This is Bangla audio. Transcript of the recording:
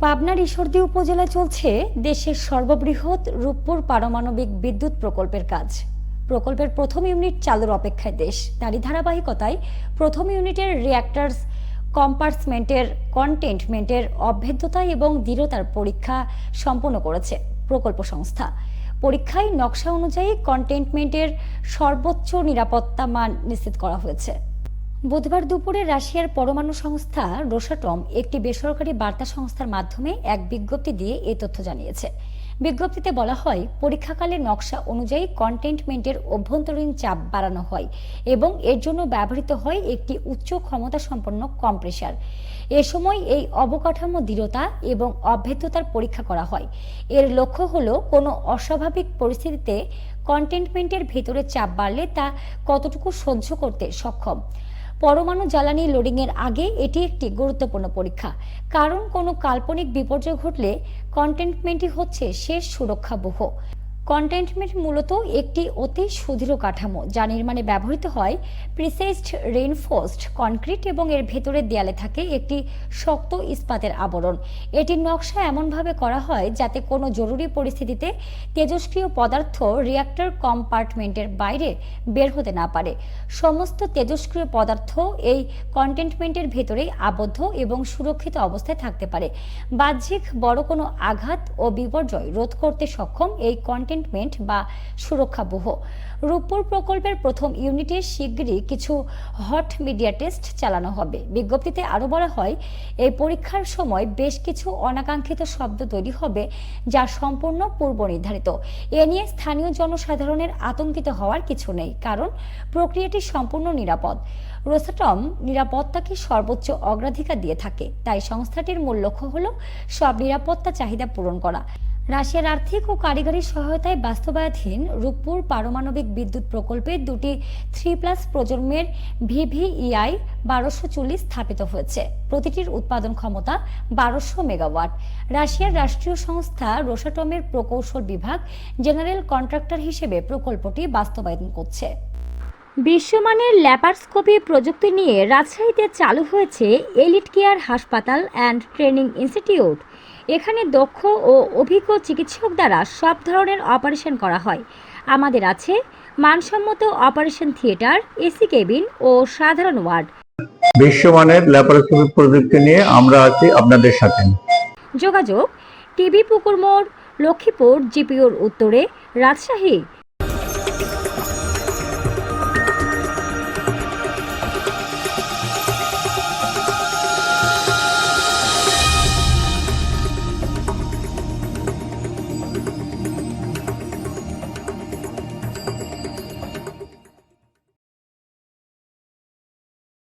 পাবনার ঈশ্বরদী উপজেলায় চলছে দেশের সর্ববৃহৎ রূপপুর পারমাণবিক বিদ্যুৎ প্রকল্পের কাজ। প্রকল্পের প্রথম ইউনিট চালুর অপেক্ষায় দেশ। তারই ধারাবাহিকতায় প্রথম ইউনিটের রিয়াক্টার্স কম্পার্টমেন্টের কন্টেনমেন্টের অভেদ্যতা এবং দৃঢ়তার পরীক্ষা সম্পন্ন করেছে প্রকল্প সংস্থা। পরীক্ষায় নকশা অনুযায়ী কন্টেনমেন্টের সর্বোচ্চ নিরাপত্তা মান নিশ্চিত করা হয়েছে। বুধবার দুপুরে রাশিয়ার পরমাণু সংস্থা রোসাটম একটি বেসরকারি বার্তা সংস্থার মাধ্যমে এক বিজ্ঞপ্তি দিয়ে এ তথ্য জানিয়েছে। বিজ্ঞপ্তিতে বলা হয়, পরীক্ষাকালে নকশা অনুযায়ী কন্টেনমেন্টের অভ্যন্তরীণ চাপ বাড়ানো হয় এবং এর জন্য ব্যবহৃত হয় একটি উচ্চ ক্ষমতা সম্পন্ন কম্প্রেসার। এ সময় এই অবকাঠামো দৃঢ়তা এবং অভেদ্যতার পরীক্ষা করা হয়। এর লক্ষ্য হল, কোনো অস্বাভাবিক পরিস্থিতিতে কন্টেনমেন্টের ভেতরে চাপ বাড়লে তা কতটুকু সহ্য করতে সক্ষম। পরমাণু জ্বালানি লোডিংয়ের আগে এটি একটি গুরুত্বপূর্ণ পরীক্ষা। কারণ কোনো কাল্পনিক বিপর্যয় ঘটলে কন্টেনমেন্টই হচ্ছে শেষ সুরক্ষা বহ কন্টেনমেন্ট মূলত একটি অতি সুদৃঢ় কাঠামো, যা নির্মাণে ব্যবহৃত হয় প্রিসাইজড রেইনফোর্সড কনক্রিট এবং এর ভেতরের দেয়ালে থাকে একটি শক্ত ইস্পাতের আবরণ। এটির নকশা এমনভাবে করা হয় যাতে কোনো জরুরি পরিস্থিতিতে তেজস্ক্রিয় পদার্থ রিয়াক্টর কম্পার্টমেন্টের বাইরে বের হতে না পারে। সমস্ত তেজস্ক্রিয় পদার্থ এই কন্টেন্টমেন্টের ভেতরেই আবদ্ধ এবং সুরক্ষিত অবস্থায় থাকতে পারে। বাহ্যিক বড় কোনো আঘাত ও বিপর্যয় রোধ করতে সক্ষম এই কন্টেনমেন্ট বা সুরক্ষা বহ রূপপুর প্রকল্পের প্রথম ইউনিটে শিগগিরই কিছু হট মিডিয়া টেস্ট চালানো হবে। বিজ্ঞপ্তিতে আরও বলা হয়, এই পরীক্ষার সময় বেশ কিছু অনাকাঙ্ক্ষিত শব্দ তৈরি হবে যা সম্পূর্ণ পূর্ব নির্ধারিত এ নিয়ে স্থানীয় জনসাধারণের আতঙ্কিত হওয়ার কিছু নেই, কারণ প্রক্রিয়াটি সম্পূর্ণ নিরাপদ। রোসাটম নিরাপত্তাকে সর্বোচ্চ অগ্রাধিকার দিয়ে থাকে, তাই সংস্থাটির মূল লক্ষ্য হল সব নিরাপত্তা চাহিদা পূরণ করা। রাশিয়ার আর্থিক ও কারিগরি সহায়তায় বাস্তবায়নাধীন রূপপুর পারমাণবিক বিদ্যুৎ প্রকল্পে দুটি থ্রি প্লাস প্রজন্মের ভিভিইআই বারোশো চল্লিশ স্থাপিত হয়েছে। প্রতিটির উৎপাদন ক্ষমতা বারোশো মেগাওয়াট। রাশিয়ার রাষ্ট্রীয় সংস্থা রোসাটমের প্রকৌশল বিভাগ জেনারেল কন্ট্রাক্টর হিসেবে প্রকল্পটি বাস্তবায়ন করছে। বিশ্বমানের ল্যাপারস্কোপি প্রযুক্তি নিয়ে রাজশাহীতে চালু হয়েছে এলিট কেয়ার হাসপাতাল অ্যান্ড ট্রেনিং ইনস্টিটিউট। এখানে দক্ষ ও অভিজ্ঞ চিকিৎসক দ্বারা সব ধরনের অপারেশন করা হয়। আমাদের আছে মানসম্মত অপারেশন থিয়েটার এসি কেবিন ও সাধারণ ওয়ার্ড। বিশ্বমানের ল্যাপারোস্কোপি প্রযুক্তি নিয়ে আমরা আছি আপনাদের সাথে। যোগাযোগ টিবি পুকুর মোড় লক্ষ্মীপুর জিপিওর উত্তরে রাজশাহী।